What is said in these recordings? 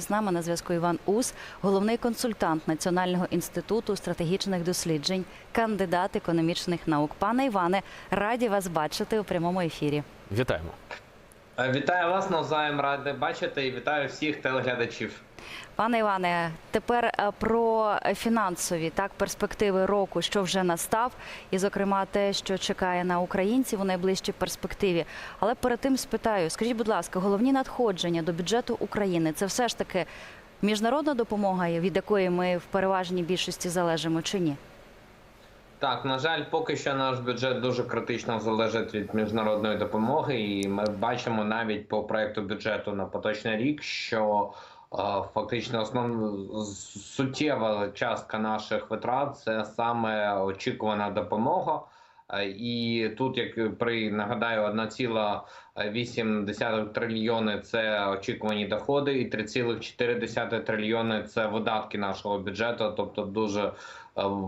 З нами на зв'язку Іван Ус, головний консультант Національного інституту стратегічних досліджень, кандидат економічних наук. Пане Іване, раді вас бачити у прямому ефірі. Вітаємо. Е, Вітаю вас навзаєм радий бачити і вітаю всіх телеглядачів. Пане Іване, тепер е, про фінансові так перспективи року, що вже настав, і зокрема те, що чекає на українців у найближчій перспективі. Але перед тим спитаю, скажіть, будь ласка, головні надходження до бюджету України це все ж таки міжнародна допомога, від якої ми в переважній більшості залежимо, чи ні? Так, на жаль, поки що наш бюджет дуже критично залежить від міжнародної допомоги, і ми бачимо навіть по проекту бюджету на поточний рік, що фактично основна суттєва частка наших витрат це саме очікувана допомога. Е, І тут, як при нагадаю, 1,8 трильйони це очікувані доходи, і 3,4 трильйони це видатки нашого бюджету, тобто дуже е,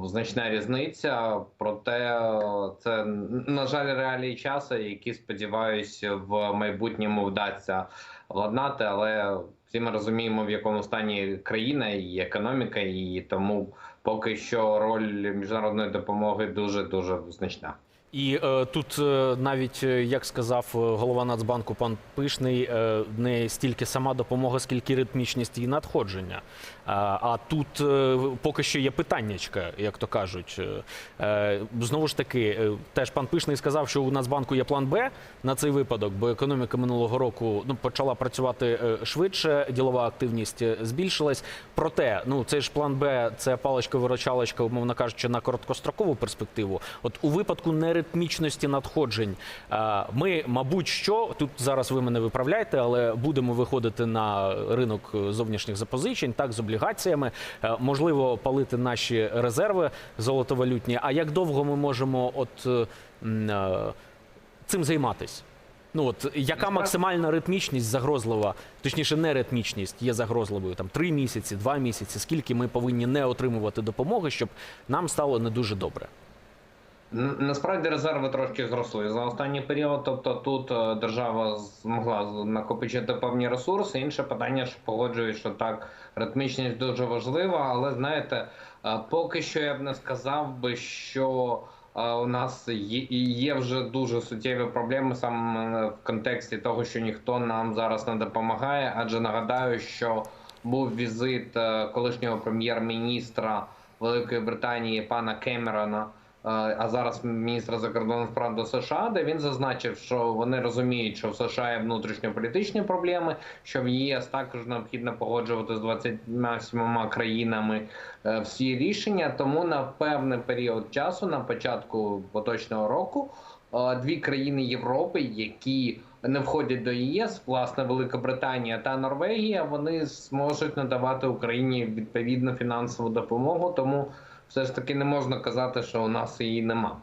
значна різниця. Проте це на жаль реалії часу, які сподіваюся в майбутньому вдасться владнати. Але всі ми розуміємо, в якому стані країна і економіка, і тому поки що роль міжнародної допомоги дуже дуже значна. І е, тут е, навіть е, як сказав е, голова Нацбанку пан Пишний, е, не стільки сама допомога, скільки ритмічність її надходження. А, а тут е, поки що є питаннячка, як то кажуть. Е, е, знову ж таки, е, теж пан Пишний сказав, що у Нацбанку є план Б на цей випадок, бо економіка минулого року ну почала працювати швидше, ділова активність збільшилась. Проте, ну цей ж план Б це паличка-вирочалочка, умовно кажучи, на короткострокову перспективу. От у випадку неритмічності надходжень, е, ми, мабуть, що тут зараз ви мене виправляєте, але будемо виходити на ринок зовнішніх запозичень, так з облігаціями, Е, можливо, палити наші резерви золотовалютні. А як довго ми можемо от е, цим займатись? Ну от яка максимальна ритмічність загрозлива, точніше, не ритмічність є загрозливою там три місяці, два місяці. Скільки ми повинні не отримувати допомоги, щоб нам стало не дуже добре? Насправді резерви трошки зросли за останній період. Тобто тут е, держава змогла накопичити певні ресурси. Інше питання, що погоджують, що так ритмічність дуже важлива, але знаєте, е, поки що я б не сказав би, що е, у нас є, вже дуже суттєві проблеми саме в контексті того, що ніхто нам зараз не допомагає. Адже нагадаю, що був візит колишнього прем'єр-міністра Великої Британії пана Кемерона. А зараз міністра закордонних справ до США, де він зазначив, що вони розуміють, що в США є внутрішньополітичні проблеми, що в ЄС також необхідно погоджувати з 27 країнами е, всі рішення. Тому на певний період часу, на початку поточного року, е, дві країни Європи, які не входять до ЄС, власне, Велика Британія та Норвегія, вони зможуть надавати Україні відповідну фінансову допомогу. Тому все ж таки не можна казати, що у нас її нема.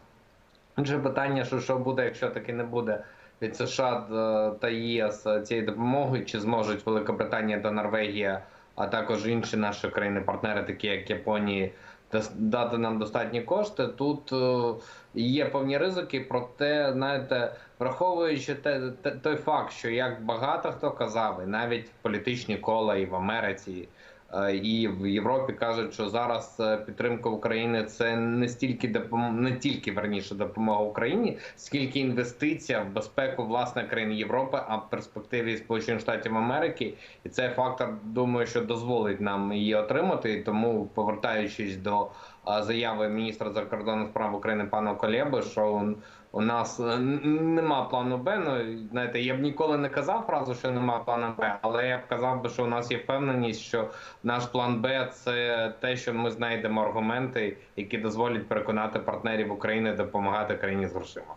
Інше питання, що, що буде, якщо таки не буде від США е, та ЄС цієї допомоги, чи зможуть Велика Британія та Норвегія, а також інші наші країни-партнери, такі як Японія, дас- дати нам достатні кошти. Тут е, є певні ризики, проте, знаєте, враховуючи те- той факт, що як багато хто казав, і навіть політичні кола і в Америці. Е, І в Європі кажуть, що зараз е, підтримка України це не стільки допом... не тільки верніше допомога Україні, скільки інвестиція в безпеку власне країн Європи, а в перспективі Сполучених Штатів Америки, і цей фактор думаю, що дозволить нам її отримати. Тому, повертаючись до е, заяви міністра закордонних справ України пана Колєби, що у нас е, нема плану Б. Ну знаєте, я б ніколи не казав фразу, що нема плану Б, але я б казав би, що у нас є впевненість, що наш план Б це те, що ми знайдемо аргументи, які дозволять переконати партнерів України допомагати країні з грошима.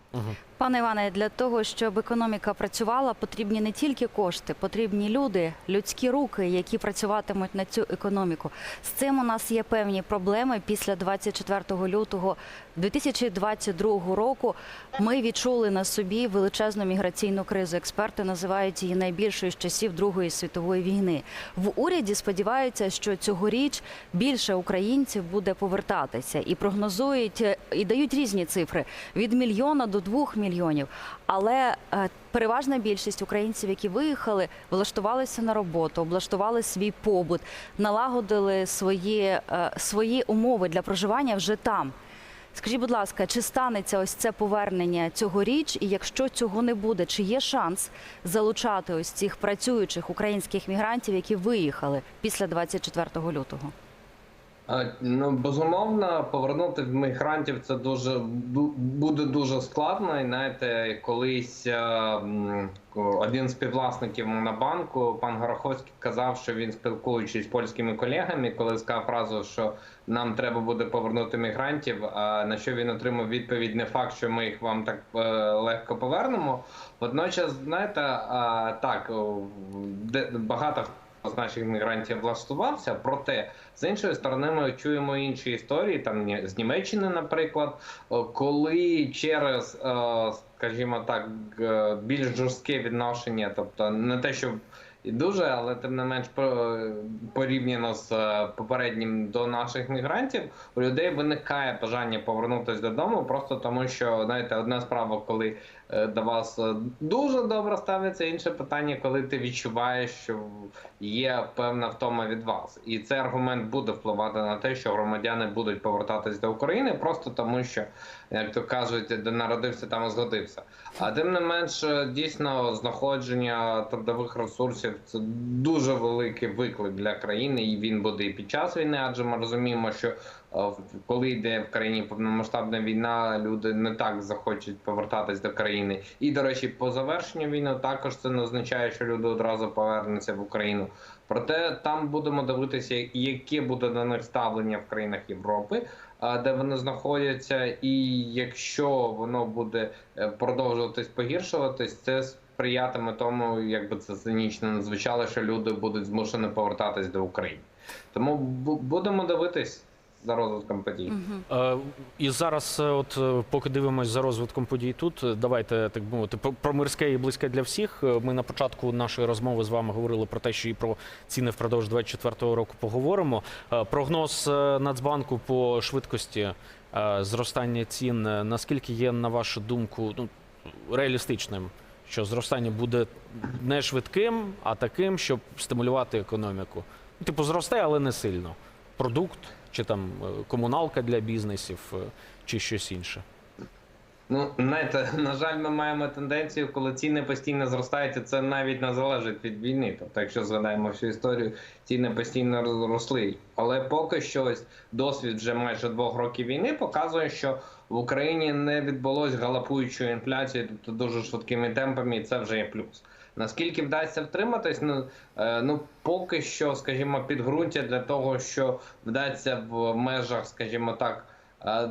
Пане Іване, для того, щоб економіка працювала, потрібні не тільки кошти, потрібні люди, людські руки, які працюватимуть на цю економіку. З цим у нас є певні проблеми. Після 24 лютого 2022 року ми відчули на собі величезну міграційну кризу. Експерти називають її найбільшою з часів Другої світової війни. В уряді сподіваються, що цьогоріч більше українців буде повертатися і прогнозують е, і дають різні цифри від мільйона до двох мільйонів. Але е, переважна більшість українців, які виїхали, влаштувалися на роботу, облаштували свій побут, налагодили свої, е, свої умови для проживання вже там. Скажіть, будь ласка, чи станеться ось це повернення цьогоріч? І якщо цього не буде, чи є шанс залучати ось цих працюючих українських мігрантів, які виїхали після 24 лютого? Ну, безумовно, повернути мігрантів це дуже буде дуже складно. І знаєте, колись е, один з співвласників Монобанку, пан Гороховський, казав, що він спілкуючись з польськими колегами, коли сказав фразу, що нам треба буде повернути мігрантів. А на що він отримав відповідь: не факт, що ми їх вам так е, легко повернемо. Водночас, знаєте, так багато з наших мігрантів влаштувався. Проте з іншої сторони, ми чуємо інші історії, там з Німеччини, наприклад, коли через, е, скажімо так, більш жорстке відношення, тобто не те, що і дуже, але тим не менш по- порівняно з е, попереднім до наших мігрантів, у людей виникає бажання повернутися додому, просто тому що знаєте, одна справа, коли е, до вас е, дуже добре ставиться, інше питання, коли ти відчуваєш, що є певна втома від вас, і цей аргумент буде впливати на те, що громадяни будуть повертатись до України, просто тому що, як то кажуть, де народився, там і згодився. А тим не менш, е, дійсно, знаходження трудових ресурсів це дуже великий виклик для країни, і він буде і під час війни, адже ми розуміємо, що е, коли йде в країні повномасштабна війна, люди не так захочуть повертатись до країни. І, до речі, по завершенню війни також це не означає, що люди одразу повернуться в Україну. Проте там будемо дивитися, яке буде на них ставлення в країнах Європи, де вони знаходяться, і якщо воно буде е, продовжуватись погіршуватись, це сприятиме тому, якби це цинічно не звучало, що люди будуть змушені повертатись до України. Тому будемо дивитись за розвитком подій. Е, І зараз, е, от е, поки дивимося за розвитком подій тут, е, давайте так би мовити про- про мирське і близьке для всіх. Ми на початку нашої розмови з вами говорили про те, що і про ціни впродовж 24-го року поговоримо. Е, Прогноз Нацбанку по швидкості е, зростання цін наскільки є, на вашу думку, ну реалістичним? Що зростання буде не швидким, а таким, щоб стимулювати економіку. Ну, Типу, зросте, але не сильно. Продукт чи там е, комуналка для бізнесів, е, чи щось інше. Ну, знаєте, на жаль, ми маємо тенденцію, коли ціни постійно зростають, і це навіть не залежить від війни. Тобто, якщо згадаємо всю історію, ціни постійно роз- росли. Але поки що ось досвід вже майже двох років війни показує, що в Україні не відбулось галопуючої інфляції, тобто дуже швидкими темпами, і це вже є плюс. Наскільки вдасться втриматись, ну, е, ну поки що, скажімо, підґрунтя для того, що вдасться в межах, скажімо так. Е,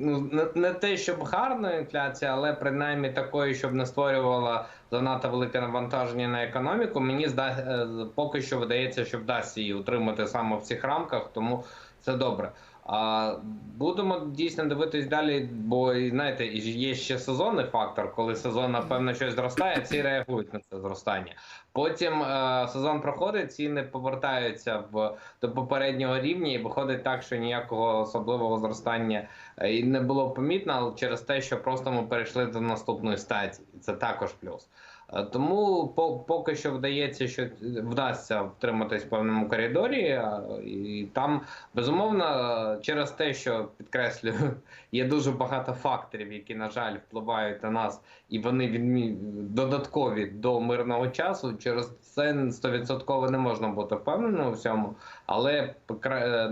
Ну, не, те, щоб гарна інфляція, але принаймні такої, щоб не створювала занадто велике навантаження на економіку. Мені зда... е, поки що видається, що вдасться її утримати саме в цих рамках, тому це добре. А будемо дійсно дивитись далі, бо знаєте, є ще сезонний фактор, коли сезон напевно щось зростає, всі реагують на це зростання. Потім е, сезон проходить, ціни повертаються в до попереднього рівня, і виходить так, що ніякого особливого зростання е, і не було помітно, але через те, що просто ми перейшли до наступної стадії, це також плюс. Е, Тому по, поки що вдається, що вдасться втриматись в певному коридорі, і там безумовно е, через те, що підкреслюю, є дуже багато факторів, які на жаль впливають на нас, і вони відмі... додаткові до мирного часу. Через це 100% не можна бути впевненим у всьому, але е,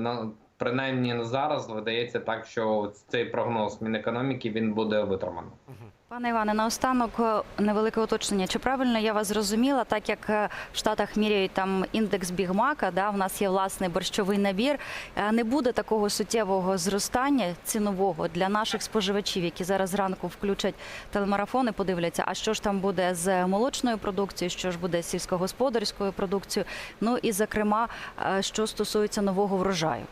принаймні на зараз видається так, що цей прогноз Мінекономіки він буде витриманий. Пане Іване, наостанок е, невелике уточнення. Чи правильно я вас зрозуміла, так як е, в Штатах міряють там індекс Бігмака, да, в нас є власний борщовий набір, е, не буде такого суттєвого зростання цінового для наших споживачів, які зараз зранку включать телемарафони, подивляться, а що ж там буде з молочною продукцією, що ж буде з сільськогосподарською продукцією, ну і зокрема, що стосується нового врожаю.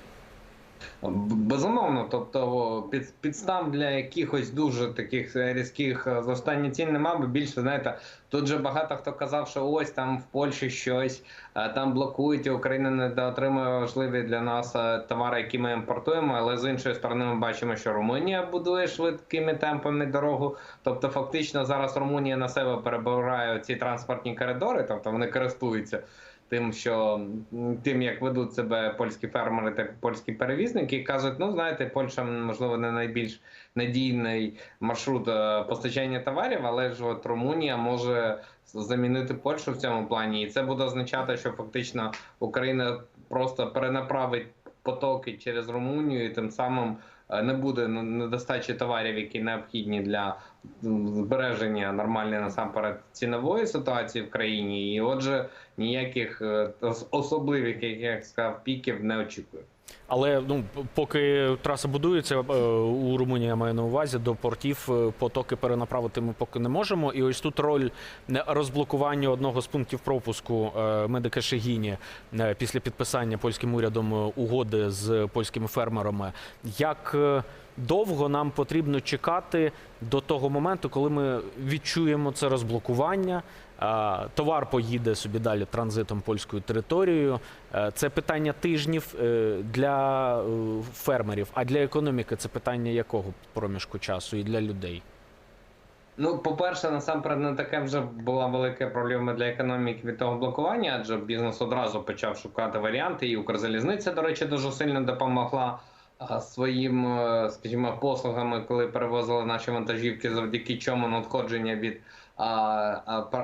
Безумовно, тобто під, підстав для якихось дуже таких е, різких е, зростання цін нема, бо більше знаєте, тут же багато хто казав, що ось там в Польщі щось е, там блокують, і Україна не доотримує важливі для нас товари, які ми імпортуємо. Але з іншої сторони, ми бачимо, що Румунія будує швидкими темпами дорогу. Тобто, фактично зараз Румунія на себе перебирає ці транспортні коридори, тобто вони користуються тим, що тим, як ведуть себе польські фермери та польські перевізники, кажуть, ну знаєте, Польща можливо не найбільш надійний маршрут е, постачання товарів, але ж от Румунія може замінити Польщу в цьому плані, і це буде означати, що фактично Україна просто перенаправить потоки через Румунію, і тим самим не буде недостачі товарів, які необхідні для збереження нормальної насамперед цінової ситуації в країні. І отже, ніяких е, особливих, як я сказав, піків не очікую. Але ну поки траса будується е, у Румунії, я маю на увазі до портів е, потоки перенаправити ми поки не можемо. І ось тут роль е, розблокування одного з пунктів пропуску медика Шегіні після підписання польським урядом угоди з польськими фермерами. Як довго нам потрібно чекати до того моменту, коли ми відчуємо це розблокування? Товар поїде собі далі транзитом польською територією. Е, Це питання тижнів е, для е, фермерів, а для економіки це питання якого проміжку часу і для людей. Ну, по-перше, насамперед не таке вже була велика проблема для економіки від того блокування, адже бізнес одразу почав шукати варіанти, і Укрзалізниця, до речі, дуже сильно допомогла своїм, скажімо, послугами, коли перевозили наші вантажівки, завдяки чому надходження від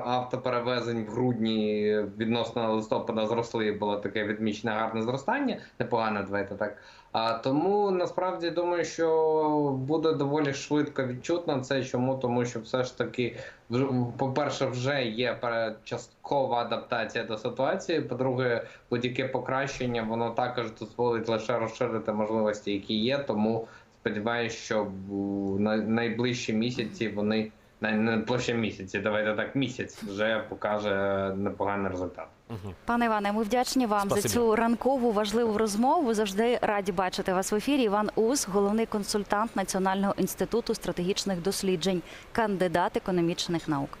автоперевезень в грудні відносно листопада зросли. Було таке відмічене гарне зростання, непогане, давайте так. А тому насправді думаю, що буде доволі швидко відчутно це. Чому? Тому що все ж таки, вже, по-перше, вже є часткова адаптація до ситуації. По-друге, будь-яке покращення воно також дозволить лише розширити можливості, які є. Тому сподіваюся, що в найближчі місяці вони найближчі місяці, давайте так, місяць вже покаже непоганий результат. Пане Іване, ми вдячні вам Спасибі. за цю ранкову важливу розмову. Завжди раді бачити вас в ефірі. Іван Ус, головний консультант Національного інституту стратегічних досліджень, кандидат економічних наук.